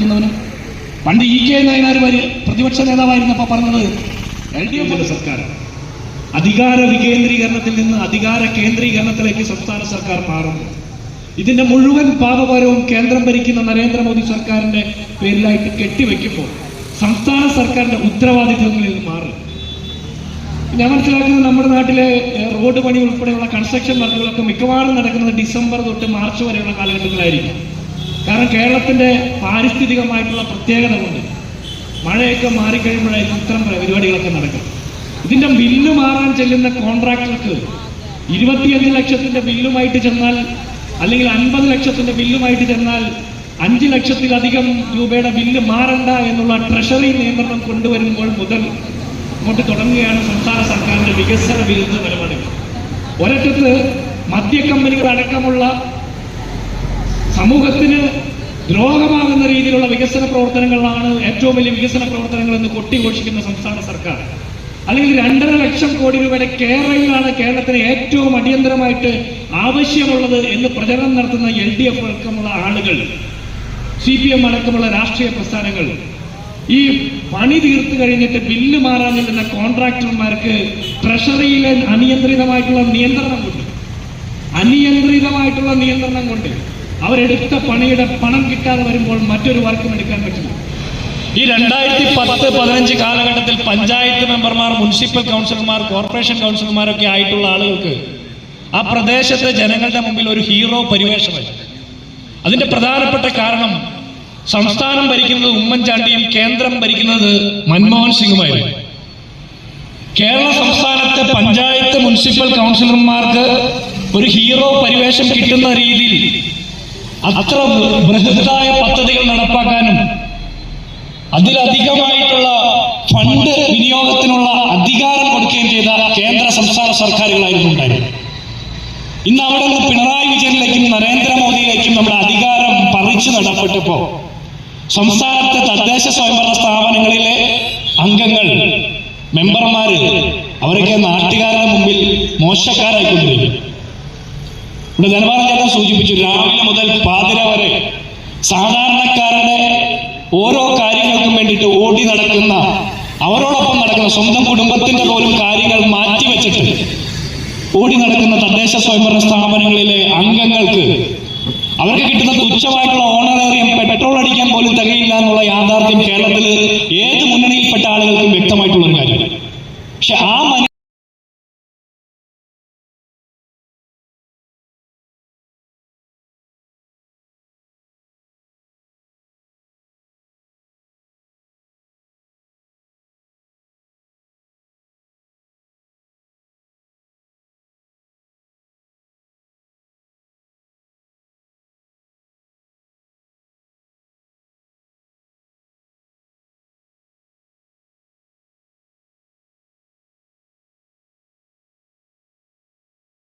നിൽക്കുന്നവനും പണ്ട് E K Nayanar വരെ പ്രതിപക്ഷ നേതാവായിരുന്നപ്പോൾ പറഞ്ഞത് എൽ ഡി എഫ് സർക്കാർ അധികാര വികേന്ദ്രീകരണത്തിൽ നിന്ന് അധികാര കേന്ദ്രീകരണത്തിലേക്ക് സംസ്ഥാന സർക്കാർ മാറുന്നു. ഇതിന്റെ മുഴുവൻ പാപഭാരവും കേന്ദ്രം ഭരിക്കുന്ന നരേന്ദ്രമോദി സർക്കാരിന്റെ പേരിലായിട്ട് കെട്ടിവെക്കുമ്പോൾ സംസ്ഥാന സർക്കാരിന്റെ ഉത്തരവാദിത്വങ്ങളിൽ നിന്ന് മാറും. ഞാൻ മനസ്സിലാക്കുന്നത് നമ്മുടെ നാട്ടിലെ റോഡ് പണി ഉൾപ്പെടെയുള്ള കൺസ്ട്രക്ഷൻ വർക്കുകളൊക്കെ മിക്കവാറും നടക്കുന്നത് ഡിസംബർ തൊട്ട് മാർച്ച് വരെയുള്ള കാലഘട്ടത്തിലായിരിക്കും. കാരണം കേരളത്തിന്റെ പാരിസ്ഥിതികമായിട്ടുള്ള പ്രത്യേകത കൊണ്ട് മഴയൊക്കെ മാറിക്കഴിയുമ്പോഴായിരിക്കും ഇത്തരം പരിപാടികളൊക്കെ നടക്കും ഇതിന്റെ ബില്ല് മാറാൻ ചെല്ലുന്ന കോൺട്രാക്ടർക്ക് ഇരുപത്തിയഞ്ച് ലക്ഷത്തിന്റെ ബില്ലുമായിട്ട് ചെന്നാൽ അല്ലെങ്കിൽ അൻപത് ലക്ഷത്തിന്റെ ബില്ലുമായിട്ട് ചെന്നാൽ അഞ്ച് ലക്ഷത്തിലധികം രൂപയുടെ ബില്ല് മാറണ്ട എന്നുള്ള ട്രഷറി നിയന്ത്രണം കൊണ്ടുവരുമ്പോൾ മുതൽ ഇങ്ങോട്ട് തുടങ്ങുകയാണ് സംസ്ഥാന സർക്കാരിന്റെ വികസന വിരുദ്ധ നിലപാടുകൾ ഒരറ്റത്ത് മദ്യക്കമ്പനികൾ അടക്കമുള്ള സമൂഹത്തിന് ദ്രോഹമാകുന്ന രീതിയിലുള്ള വികസന പ്രവർത്തനങ്ങളാണ് ഏറ്റവും വലിയ വികസന പ്രവർത്തനങ്ങൾ എന്ന് കൊട്ടിഘോഷിക്കുന്ന സംസ്ഥാന സർക്കാർ. അല്ലെങ്കിൽ രണ്ടര ലക്ഷം കോടി രൂപയുടെ കേരളയിലാണ് കേരളത്തിന് ഏറ്റവും അടിയന്തരമായിട്ട് ആവശ്യമുള്ളത് എന്ന് പ്രചരണം നടത്തുന്ന എൽ ഡി എഫ് അടക്കമുള്ള ആളുകൾ സി പി എം അടക്കമുള്ള രാഷ്ട്രീയ പ്രസ്ഥാനങ്ങൾ ഈ പണി തീർത്തു കഴിഞ്ഞിട്ട് ബില്ല് മാറാൻ നിൽക്കുന്ന കോൺട്രാക്ടർമാർക്ക് ട്രഷറിയിലെ അനിയന്ത്രിതമായിട്ടുള്ള നിയന്ത്രണം കൊണ്ട് അനിയന്ത്രിതമായിട്ടുള്ള നിയന്ത്രണം കൊണ്ട് അവരെടുത്ത പണിയുടെ പണം കിട്ടാതെ വരുമ്പോൾ മറ്റൊരു വർക്കും എടുക്കാൻ പറ്റില്ല. ഈ രണ്ടായിരത്തി പത്ത് പതിനഞ്ച് കാലഘട്ടത്തിൽ പഞ്ചായത്ത് മെമ്പർമാർ മുനിസിപ്പൽ കൗൺസിലർമാർ കോർപ്പറേഷൻ കൗൺസിലർമാരൊക്കെ ആയിട്ടുള്ള ആളുകൾക്ക് ആ പ്രദേശത്തെ ജനങ്ങളുടെ മുമ്പിൽ ഒരു ഹീറോ പരിവേഷമായി. അതിന്റെ പ്രധാനപ്പെട്ട കാരണം സംസ്ഥാനം ഭരിക്കുന്നത് ഉമ്മൻചാണ്ടിയും കേന്ദ്രം ഭരിക്കുന്നത് മൻമോഹൻ സിംഗുമായിരുന്നു. കേരള സംസ്ഥാനത്തെ പഞ്ചായത്ത് മുനിസിപ്പൽ കൗൺസിലർമാർക്ക് ഒരു ഹീറോ പരിവേഷം കിട്ടുന്ന രീതിയിൽ അത്ര ബൃഹത്തായ പദ്ധതികൾ നടപ്പാക്കാനും അതിലധികമായിട്ടുള്ള ഫണ്ട് വിനിയോഗത്തിനുള്ള അധികാരം കൊടുക്കുകയും ചെയ്ത കേന്ദ്ര സംസ്ഥാന സർക്കാരുകളായിരുന്നു ഉണ്ടായിരുന്നത്. ഇന്ന് അവിടെ നിന്ന് പിണറായി വിജയനിലേക്കും നരേന്ദ്രമോദിയിലേക്കും നമ്മുടെ അധികാരം പറിച്ചു നടപ്പെട്ടപ്പോ സംസ്ഥാനത്തെ തദ്ദേശ സ്വയംഭരണ സ്ഥാപനങ്ങളിലെ അംഗങ്ങൾ മെമ്പർമാര് അവരൊക്കെ നാട്ടുകാരുടെ മുമ്പിൽ മോശക്കാരായിക്കൊണ്ടിരിക്കും ഇവിടെ ധനപാലം ചേട്ടൻ സൂചിപ്പിച്ചു രാവിലെ സാധാരണക്കാരുടെ ഓരോ കാര്യങ്ങൾക്കും വേണ്ടിയിട്ട് ഓടി നടക്കുന്ന അവരോടൊപ്പം നടക്കുന്ന സ്വന്തം കുടുംബത്തിന്റെ പോലും കാര്യങ്ങൾ മാറ്റിവെച്ചിട്ട് ഓടി നടക്കുന്ന തദ്ദേശ സ്വയംഭരണ സ്ഥാപനങ്ങളിലെ അംഗങ്ങൾക്ക് അവർക്ക് കിട്ടുന്ന തുച്ഛമായിട്ടുള്ള ഓണറേറിയം